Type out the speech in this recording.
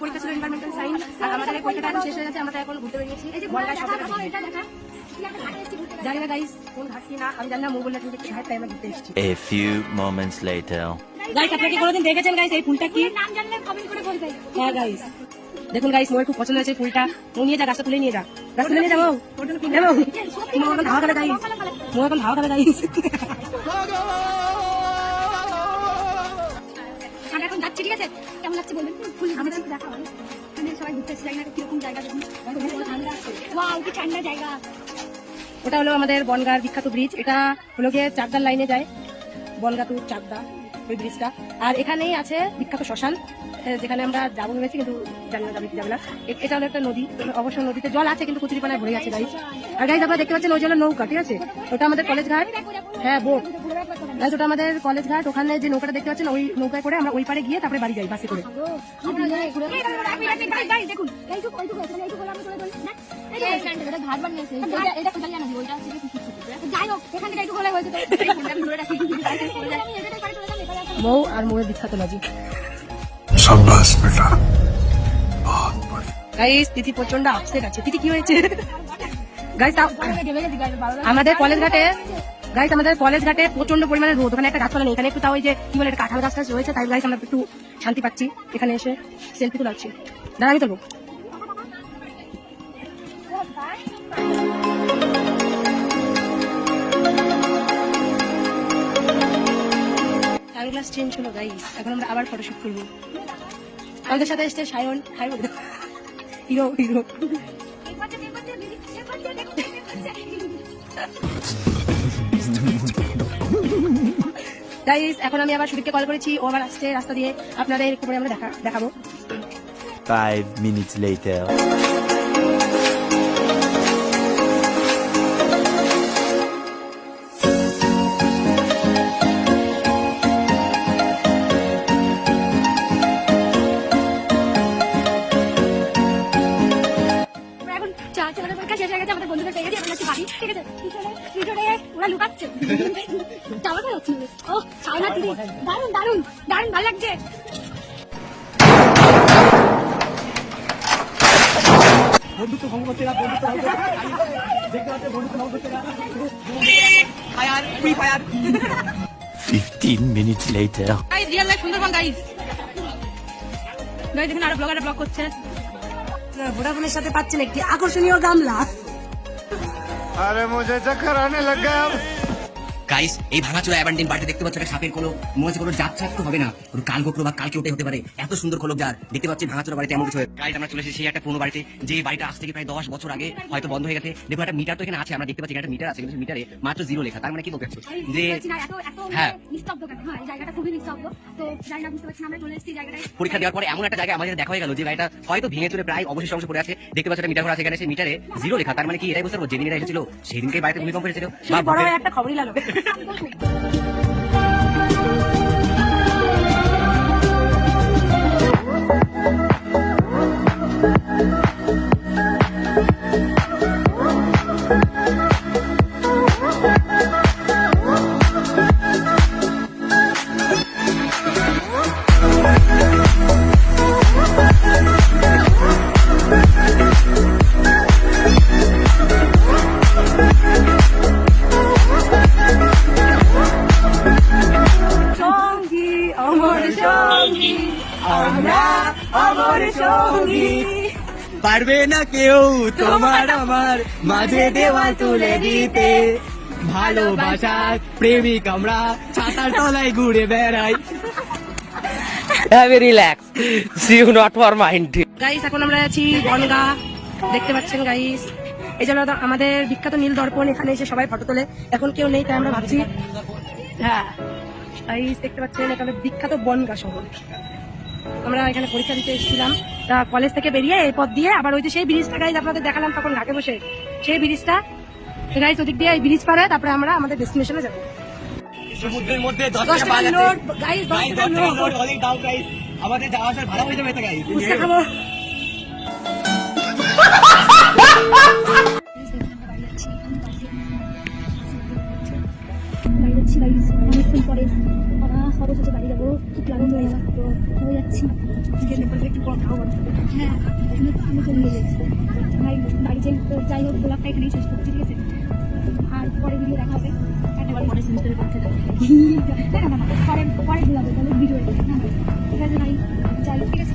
পরীক্ষা ছিল environmental science আর আমাদের এই পরীক্ষাটা শেষ হয়ে গেছে আমরা এখন ঘুরতে বেরিয়েছি জানি না গাইস কোন ঘাট কি না আমি জানি না মৌ বললে তুমি ঘাট তাই আমরা ঘুরতে এসেছি। A few moments later. Guys আপনারা কি কোনোদিন দেখেছেন গাইস এই ফুলটা কি? নাম জানলে কমেন্ট করে বলবে। হ্যাঁ গাইস দেখুন গাইস মোর খুব পছন্দ হয়েছে ফুলটা। মো নিয়ে যা গাছটা তুলে নিয়ে যা। গাছ তুলে নিয়ে যাব মো। এখন ধাওয়া খাবে গাইস মো এখন ধাওয়া খাবে গাইস আমরা যাচ্ছি ঠিক আছে? কেমন লাগছে বলবেন? ফুল আমাদের একটু দেখা হয় এখানে সবাই ঘুরতে জানি না কীরকম জায়গা দেখুন ওয়াও কি ঠান্ডা জায়গা। ওটা হলো আমাদের বনগার বিখ্যাত ব্রিজ এটা হলো গিয়ে চাকদার লাইনে যায়। বনগা টু চাকদা ওই ব্রিজটা আর এখানেই আছে বিখ্যাত শ্মশান যেখানে আমরা যাব ভেবেছি কিন্তু জানি না যাবে কি যাবে না। এটা হলো একটা নদী। অবশ্য নদীতে জল আছে কিন্তু কুচুরিপানায় ভরে আছে গাইস আর গাইস আপনারা দেখতে পাচ্ছেন ওই জন্য নৌকা ঠিক আছে? ওটা আমাদের কলেজ ঘাট। হ্যাঁ বোট হ্যাঁ ওটা আমাদের কলেজ ঘাট ওখানে যে নৌকাটা দেখতে পাচ্ছেন ওই নৌকায় করে আমরা ওই পারে গিয়ে তারপরে বাড়ি যাই বাসে করে। মৌ আর মৌয়ের বিখ্যাত নাজি। গাইস তিথি প্রচণ্ড আপসেট আছে। তিথি কি হয়েছে? গাইস আমাদের কলেজ ঘাটে গাইস আমাদের কলেজ ঘাটে প্রচণ্ড পরিমাণে রোদ। ওখানে একটা গাছপালা নেই। এখানে একটু তাও ওই যে, কি বলে, এটা কাঁঠাল গাছ রয়েছে, তাই গাইস আমরা একটু শান্তি পাচ্ছি। এখানে এসে সেলফি তোলাচ্ছি। দাঁড়া, আমি তুলবো। চেঞ্জ হলো গাইস এখন আমরা আবার আমাদের সাথে এসছে Sayan. Hi hero hero. Guys এখন আমি আবার সুদীপকে কল করেছি। ও আবার আসছে রাস্তা দিয়ে। আপনাদের একটু পরে আমরা দেখা দেখাবো। 5 minutes later. টাওয়াটা হচ্ছে ও ছাওনা তীরে দারুণ দারুণ দারুণ ভালো লাগছে। বন্ধুত্ব ভঙ্গ করছে রিয়েল লাইফ গাইস দেখুন করছে। ভোডাফোনের সাথে একটি আকর্ষণীয় গামলা। আরে মুঝে গাইস এই ভাঙাচোরা অ্যাবান্ডিন বাড়িতে দেখতে পাচ্ছ একটা সাপের কোনো মনে হচ্ছে কোনো জাত তো হবে না। কোনো কাল গোপ্র বা কালকে ওটাই হতে পারে। এত সুন্দর খোলক যার। দেখতে পাচ্ছি ভাঙাচোরা বাড়িতে এমন কিছু গাইস আমরা চলে এসেছি সেই একটা পুরনো বাড়িতে। যে বাড়িটা আজ থেকে প্রায় দশ বছর আগে হয়তো বন্ধ হয়ে গেছে। দেখো একটা মিটার তো এখানে আছে। আমরা দেখতে পাচ্ছি একটা মিটার আছে। কিন্তু মিটারে মাত্র জিরো লেখা। তার মানে কি বলতে? যে হ্যাঁ। হ্যাঁ পরীক্ষা দেওয়ার পরে এমন একটা জায়গায় আমাদের দেখা হয়ে গেল যে গাড়িটা হয়তো ভেঙে চলে প্রায় অবশেষ অংশ পড়ে আছে। দেখতে পাচ্ছ মিটার ঘর আছে এখানে। সেই মিটারে জিরো লেখা। তার মানে কি? এটাই বুঝতে পারব। যেদিন এটা এসেছিল সেদিনকে বাড়িতে ভূমিকম্প এসেছিল বা বড় একটা খবরই লাগবে 감사 합. আমরা অমর সঙ্গী। পারবে না কেউ তোমার আমার মাঝে দেওয়াল তুলে দিতে। ভালোবাসার প্রেমিক আমরা ছাতার তলায় ঘুরে বেড়াই। গাইস এখন আমরা আছি বনগা। দেখতে পাচ্ছেন গাইস এই জন্য আমাদের বিখ্যাত নীল দর্পণ এখানে এসে সবাই ফটো তোলে। এখন কেউ নেই তাই আমরা ভাবছি হ্যাঁ গাইস দেখতে পাচ্ছেন এটা বিখ্যাত বনগা শহর। আমরা এখানে পরীক্ষা দিতে এসেছিলাম। তা কলেজ থেকে বেরিয়ে এই পথ দিয়ে আবার ওই যে সেই ব্রিজটা গাইজ আপনাদের দেখালাম তখন ঘাটে বসে। সেই ব্রিজটা গাইজ ওদিক দিয়ে এই ব্রিজ পারে তারপরে আমরা আমাদের ডেস্টিনেশনে যাব। সমুদ্রের মধ্যে দশ দশ টাকা নোট গাইজ দশ গাইস, টাকার দশ টাকার নোট নোট অনেক দাম গাইস আমাদের যাওয়া আসার ভাড়া হয়ে যাবে এটা গাইস খাব। গেলে একটু হ্যাঁ আমি আমি চলে গেছি ভাই বাড়ি যাই তো যাই হোক ব্লগটা এখানেই শেষ করছি ঠিক আছে? আর পরে ভিডিও দেখা হবে। একটা পরে সেমিস্টারের পক্ষে না না না পরে পরে দিলাম তাহলে ভিডিও ঠিক আছে ভাই যাই ঠিক আছে?